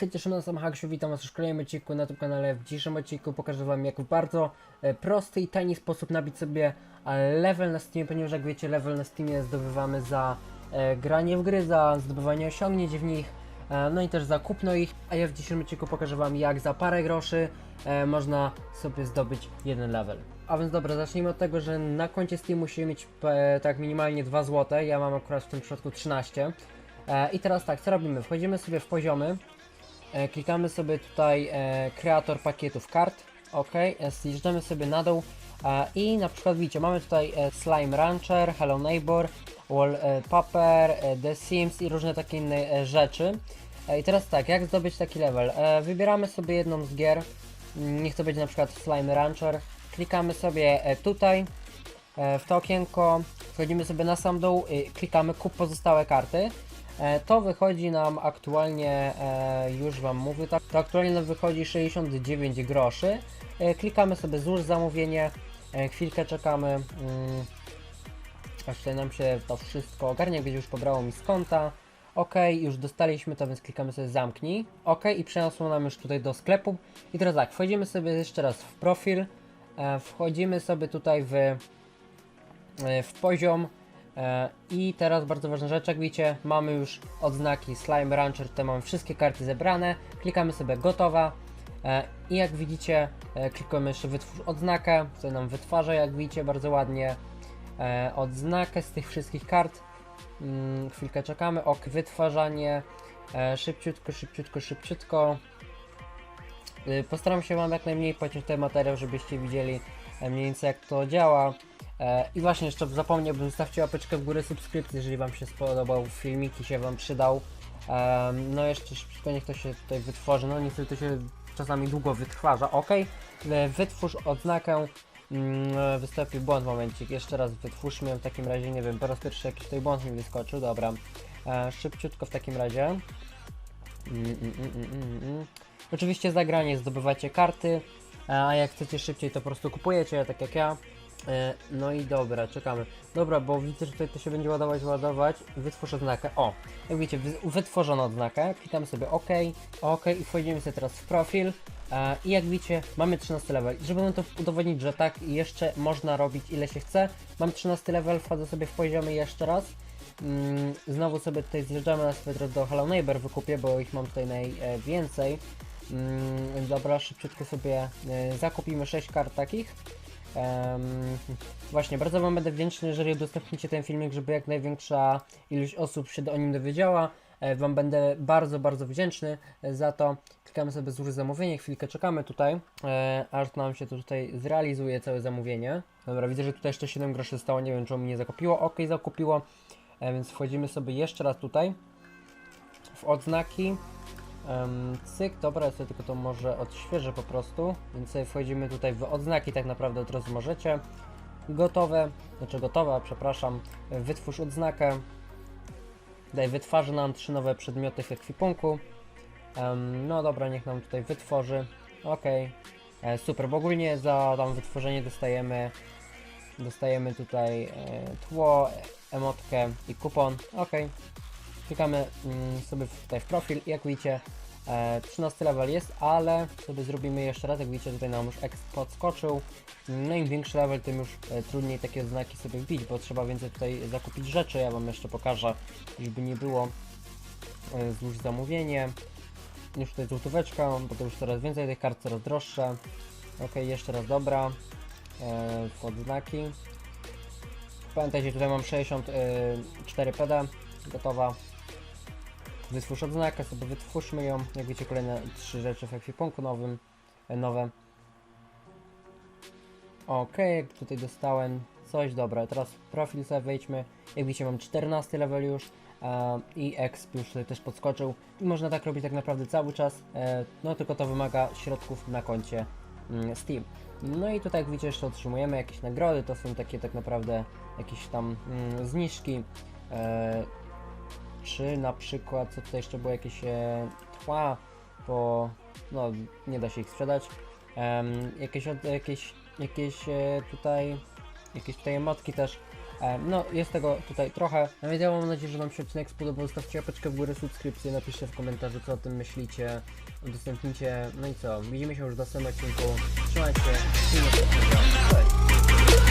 Hej, cześć, nazywam Haksiu, witam was w kolejnym odcinku na tym kanale. W dzisiejszym odcinku pokażę wam jak w bardzo e, prosty i tani sposób nabić sobie e, level na Steamie, ponieważ jak wiecie level na Steamie zdobywamy za e, granie w gry, za zdobywanie osiągnięć w nich, no i też za kupno ich, a ja w dzisiejszym odcinku pokażę wam jak za parę groszy można sobie zdobyć jeden level. A więc dobra, zacznijmy od tego, że na koncie Steam musimy mieć tak minimalnie 2 zł, ja mam akurat w tym przypadku 13. E, I teraz tak, co robimy? Wchodzimy sobie w poziomy, E, klikamy sobie tutaj e, kreator pakietów kart, ok, e, zjeżdżamy sobie na dół e, i na przykład widzicie, mamy tutaj e, Slime Rancher, Hello Neighbor, Wallpaper, e, The Sims i różne takie inne e, rzeczy. E, I teraz tak, jak zdobyć taki level? E, wybieramy sobie jedną z gier, Mm, niech to będzie na przykład Slime Rancher, klikamy sobie e, tutaj, e, w to okienko, wchodzimy sobie na sam dół, i klikamy kup pozostałe karty. E, To wychodzi nam aktualnie, e, już Wam mówię, tak, to aktualnie nam wychodzi 69 groszy. E, Klikamy sobie złóż zamówienie, chwilkę czekamy, mm, aż tutaj nam się to wszystko ogarnie, jak już pobrało mi z konta. Ok, już dostaliśmy to, więc klikamy sobie zamknij. Ok, i przeniosło nam już tutaj do sklepu. I teraz tak, wchodzimy sobie jeszcze raz w profil, wchodzimy sobie tutaj w, w poziom, I teraz bardzo ważna rzecz, jak widzicie, mamy już odznaki Slime Rancher, tutaj mamy wszystkie karty zebrane, klikamy sobie gotowa e, i jak widzicie, e, klikamy jeszcze wytwórz odznakę, co nam wytwarza, jak widzicie, bardzo ładnie e, odznakę z tych wszystkich kart. Mm, chwilkę czekamy, ok, wytwarzanie, e, szybciutko, szybciutko, szybciutko. Y, Postaram się Wam jak najmniej pociąć ten materiał, żebyście widzieli e, mniej więcej jak to działa. E, I właśnie jeszcze zapomniałbym, zostawcie łapeczkę w górę subskrypcji, jeżeli Wam się spodobał filmik i się Wam przydał. No jeszcze szybko niech to się tutaj wytworzy, no niestety to się czasami długo wytwarza, ok. E, Wytwórz odznakę, Mm, e, wystąpił błąd momencik, jeszcze raz wytwórzmy w takim razie, nie wiem, po raz pierwszy jakiś tutaj błąd mi wyskoczył, dobra. Szybciutko w takim razie. Mm, mm. Oczywiście zagranie zdobywacie karty, a jak chcecie szybciej to po prostu kupujecie, tak jak ja. E, No i dobra, czekamy. Dobra, bo widzę, że tutaj to się będzie ładować, ładować. Wytwórz odznakę. O, jak widzicie, wy- wytworzono odznakę. Klikamy sobie OK, OK i wchodzimy sobie teraz w profil. E, I jak widzicie, mamy 13 level. I żeby nam to udowodnić, że tak jeszcze można robić ile się chce, mam 13 level, wchodzę sobie w poziomy jeszcze raz. Mm, Znowu sobie tutaj zjeżdżamy na teraz do Hello Neighbor wykupię, bo ich mam tutaj najwięcej. Mm, Dobra, szybciutko sobie e, zakupimy 6 kart takich. Em, właśnie, bardzo Wam będę wdzięczny, jeżeli udostępnicie ten filmik, żeby jak największa ilość osób się o nim dowiedziała. E, Wam będę bardzo, bardzo wdzięczny e, za to. Klikamy sobie złóż zamówienie, chwilkę czekamy tutaj, e, aż nam się to tutaj zrealizuje całe zamówienie. Dobra, widzę, że tutaj jeszcze 7 groszy zostało, nie wiem czy on mi nie zakupiło. Ok, zakupiło, e, więc wchodzimy sobie jeszcze raz tutaj w odznaki. Um, cyk, dobra, ja sobie tylko to może odświeżę po prostu, więc sobie wchodzimy tutaj w odznaki, tak naprawdę od razu możecie. Gotowe, znaczy gotowa, przepraszam, wytwórz odznakę. Tutaj wytwarzy nam trzy nowe przedmioty w ekwipunku. Em, no dobra, niech nam tutaj wytworzy. Ok, e, super, bo ogólnie za tam wytworzenie dostajemy dostajemy tutaj e, tło, emotkę i kupon. Ok, klikamy mm, sobie tutaj w profil i jak widzicie e, 13 level jest, ale sobie zrobimy jeszcze raz, jak widzicie tutaj nam już exp podskoczył. No im większy level, tym już e, trudniej takie znaki sobie wbić, bo trzeba więcej tutaj zakupić rzeczy. Ja Wam jeszcze pokażę, żeby nie było e, złóż zamówienie. Już tutaj złotóweczka, bo to już coraz więcej tych kart, coraz droższe. Ok, jeszcze raz dobra. E, w odznaki. Pamiętajcie, tutaj mam 64 PD, gotowa. Wytwórz odznakę, sobie wytwórzmy ją. Jak widzicie, kolejne trzy rzeczy w ekwipunku nowym, e, nowe. Ok, tutaj dostałem coś, dobra, teraz profil sobie wejdźmy. Jak widzicie, mam 14 level już e, i exp już tutaj też podskoczył. I można tak robić tak naprawdę cały czas, e, no tylko to wymaga środków na koncie mm, Steam. No i tutaj jak widzicie jeszcze otrzymujemy jakieś nagrody, to są takie tak naprawdę jakieś tam mm, zniżki. E, czy na przykład, co tutaj jeszcze było, jakieś e, tła, bo no nie da się ich sprzedać. Em, jakieś, jakieś, jakieś e, tutaj, jakieś tutaj emotki też. No, jest tego tutaj trochę. No więc ja mam nadzieję, że Wam się odcinek spodobał. Zostawcie łapeczkę w górę, subskrypcję, napiszcie w komentarzu, co o tym myślicie. Udostępnijcie. No i co? Widzimy się już w następnym odcinku. Trzymajcie się. Cześć.